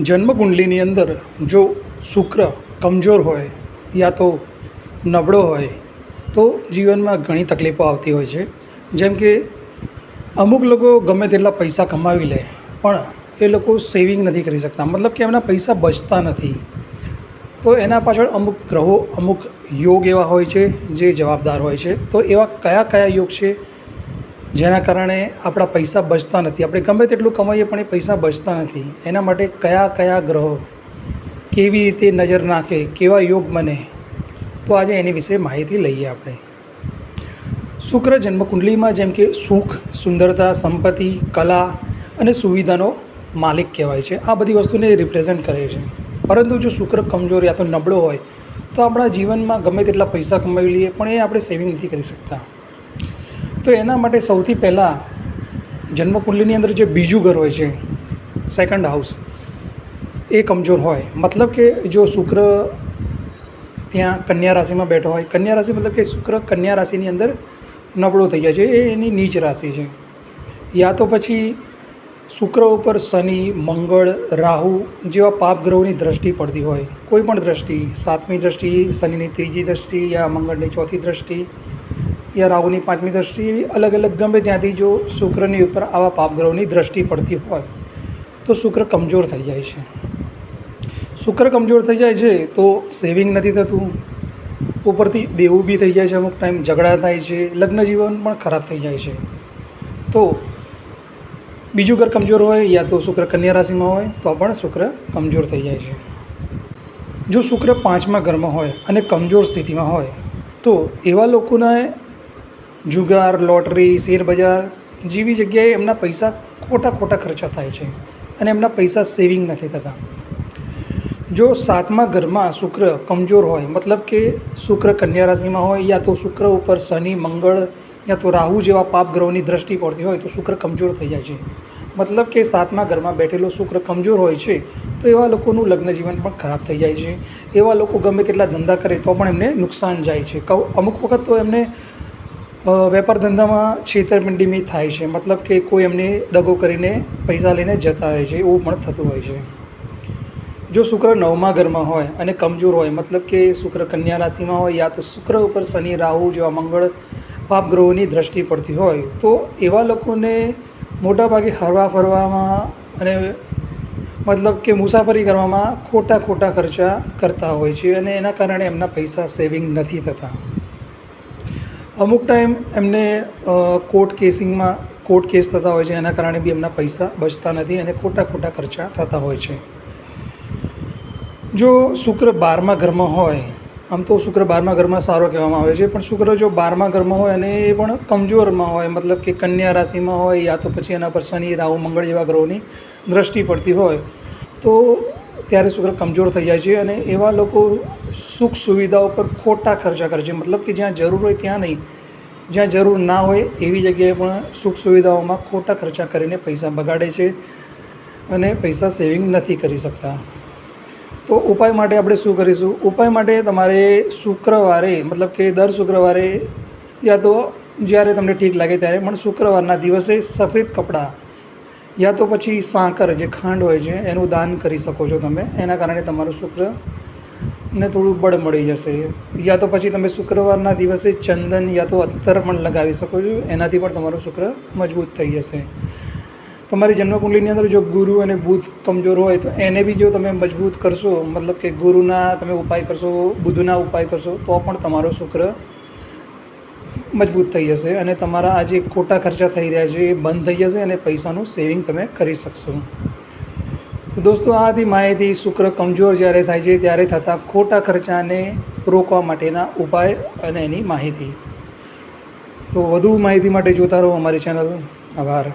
જન્મકુંડલીની અંદર જો શુક્ર કમજોર હોય યા તો નબળો હોય, તો જીવનમાં ઘણી તકલીફો આવતી હોય છે. જેમ કે અમુક લોકો ગમે તેટલા પૈસા કમાવી લે, પણ એ લોકો સેવિંગ નથી કરી શકતા. મતલબ કે એમના પૈસા બચતા નથી. તો એના પાછળ અમુક ગ્રહો, અમુક યોગ એવા હોય છે, જે જવાબદાર હોય છે. તો એવા કયા કયા યોગ છે? જેના કારણે આપણા પૈસા બચતા નથી. આપણે ગમે તેટલું કમાઈએ પણ એ પૈસા બચતા નથી. એના માટે કયા કયા ગ્રહો કેવી રીતે નજર નાખે, કેવા યોગ બને, તો આજે એની વિશે માહિતી લઈએ આપણે. શુક્ર જન્મકુંડલીમાં જેમ કે સુખ, સુંદરતા, સંપત્તિ, કલા અને સુવિધાનો માલિક કહેવાય છે. આ બધી વસ્તુને રિપ્રેઝેન્ટ કરે છે. પરંતુ જો શુક્ર કમજોર યા તો નબળો હોય, તો આપણા જીવનમાં ગમે તેટલા પૈસા કમાવી લઈએ પણ એ આપણે સેવિંગ નથી કરી શકતા. તો એના માટે સૌથી પહેલાં જન્મકુંડલીની અંદર જે બીજું ઘર હોય છે સેકન્ડ હાઉસ એ કમજોર હોય. મતલબ કે જો શુક્ર ત્યાં કન્યા રાશિમાં બેઠો હોય, કન્યા રાશિ મતલબ કે શુક્ર કન્યા રાશિની અંદર નબળો થઈ જાય છે, એ એની નીચ રાશિ છે. યા તો પછી શુક્ર ઉપર શનિ, મંગળ, રાહુ જેવા પાપ ગ્રહોની દ્રષ્ટિ પડતી હોય. કોઈ પણ દ્રષ્ટિ, સાતમી દ્રષ્ટિ, શનિની ત્રીજી દ્રષ્ટિ યા મંગળની ચોથી દ્રષ્ટિ યા રાહુની પાંચમી દ્રષ્ટિ એવી અલગ અલગ ગમે ત્યાંથી જો શુક્રની ઉપર આવા પાપગ્રહોની દ્રષ્ટિ પડતી હોય, તો શુક્ર કમજોર થઈ જાય છે. શુક્ર કમજોર થઈ જાય છે તો સેવિંગ નથી થતું. ઉપરથી દેવું બી થઈ જાય છે અમુક ટાઈમ, ઝઘડા થાય છે, લગ્ન જીવન પણ ખરાબ થઈ જાય છે. તો બીજું ઘર કમજોર હોય યા તો શુક્ર કન્યા રાશિમાં હોય, તો પણ શુક્ર કમજોર થઈ જાય છે. જો શુક્ર પાંચમા ઘરમાં હોય અને કમજોર સ્થિતિમાં હોય, તો એવા લોકોને જુગાર, લોટરી શેરબજાર જેવી જગ્યાએ એમના પૈસા ખોટા ખોટા ખર્ચા થાય છે અને એમના પૈસા સેવિંગ નથી થતા. જો સાતમા ઘરમાં શુક્ર કમજોર હોય, મતલબ કે શુક્ર કન્યા રાશિમાં હોય યા તો શુક્ર ઉપર શનિ, મંગળ યા તો રાહુ જેવા પાપ ગ્રહોની દ્રષ્ટિ પડતી હોય તો શુક્ર કમજોર થઈ જાય છે. મતલબ કે સાતમા ઘરમાં બેઠેલો શુક્ર કમજોર હોય છે તો એવા લોકોનું લગ્ન જીવન પણ ખરાબ થઈ જાય છે. એવા લોકો ગમે તેટલા ધંધા કરે તો પણ એમને નુકસાન જાય છે. કહું અમુક વખત તો એમને વેપાર ધંધામાં છેતરપિંડી થાય છે. મતલબ કે કોઈ એમને દગો કરીને પૈસા લઈને જતા હોય છે, એવું પણ થતું હોય છે. જો શુક્ર નવમા ઘરમાં હોય અને કમજોર હોય, મતલબ કે શુક્ર કન્યા રાશિમાં હોય યા તો શુક્ર ઉપર શનિ, રાહુ જેવા મંગળ પાપ ગ્રહોની દ્રષ્ટિ પડતી હોય, તો એવા લોકોને મોટાભાગે હરવા ફરવામાં અને મતલબ કે મુસાફરી કરવામાં ખોટા ખોટા ખર્ચા કરતા હોય છે અને એના કારણે એમના પૈસા સેવિંગ નથી થતા. અમુક ટાઈમ એમને કોર્ટ કેસિંગમાં કોર્ટ કેસ થતા હોય છે, એના કારણે બી એમના પૈસા બચતા નથી અને ખોટા ખોટા ખર્ચા થતા હોય છે. જો શુક્ર બારમા ઘરમાં હોય, આમ તો શુક્ર બારમા ઘરમાં સારો કહેવામાં આવે છે, પણ શુક્ર જો બારમા ઘરમાં હોય અને એ પણ કમજોરમાં હોય, મતલબ કે કન્યા રાશિમાં હોય, યા તો પછી એના પર શનિ, રાહુ, મંગળ જેવા ગ્રહોની દ્રષ્ટિ પડતી હોય, તો ત્યારે શુક્ર કમજોર થઈ જાય છે અને એવા લોકો સુખ સુવિધાઓ પર ખોટા ખર્ચા કરે છે. મતલબ કે જ્યાં જરૂર હોય ત્યાં નહીં. જ્યાં જરૂર ના હોય એવી જગ્યાએ પણ સુખ સુવિધાઓમાં ખોટા ખર્ચા કરીને પૈસા બગાડે છે અને પૈસા સેવિંગ નથી કરી શકતા. તો ઉપાય માટે આપણે શું કરીશું? ઉપાય માટે તમારે શુક્રવારે, મતલબ કે દર શુક્રવારે, યા તો જ્યારે તમને ઠીક લાગે ત્યારે, પણ શુક્રવારના દિવસે સફેદ કપડાં યા તો પછી સાકર જે ખાંડ હોય છે, એનું દાન કરી શકો છો તમે. એના કારણે તમારું શુક્ર ને થોડું બળ મળી જશે. યા તો પછી તમે શુક્રવારના દિવસે ચંદન યા તો અત્તર પણ લગાવી શકો છો. એનાથી પણ તમારું શુક્ર મજબૂત થઈ જશે. તમારી જન્મકુંડલીની અંદર જો ગુરુ અને બુધ કમજોર હોય, તો એને બી જો તમે મજબૂત કરશો, મતલબ કે ગુરુના તમે ઉપાય કરશો બુધના ઉપાય કરશો, તો પણ તમારો શુક્ર મજબૂત થઈ જશે અને તમારા આ જે ખોટા ખર્ચા થઈ રહ્યા છે એ બંધ થઈ જશે અને પૈસાનું સેવિંગ તમે કરી શકશો. તો દોસ્તો, આ હતી માહિતી શુક્ર કમજોર જ્યારે થાય છે ત્યારે થતા ખોટા ખર્ચાને રોકવા માટેના ઉપાય અને એની માહિતી. તો વધુ માહિતી માટે જોતા રહો અમારી ચેનલ. આભાર.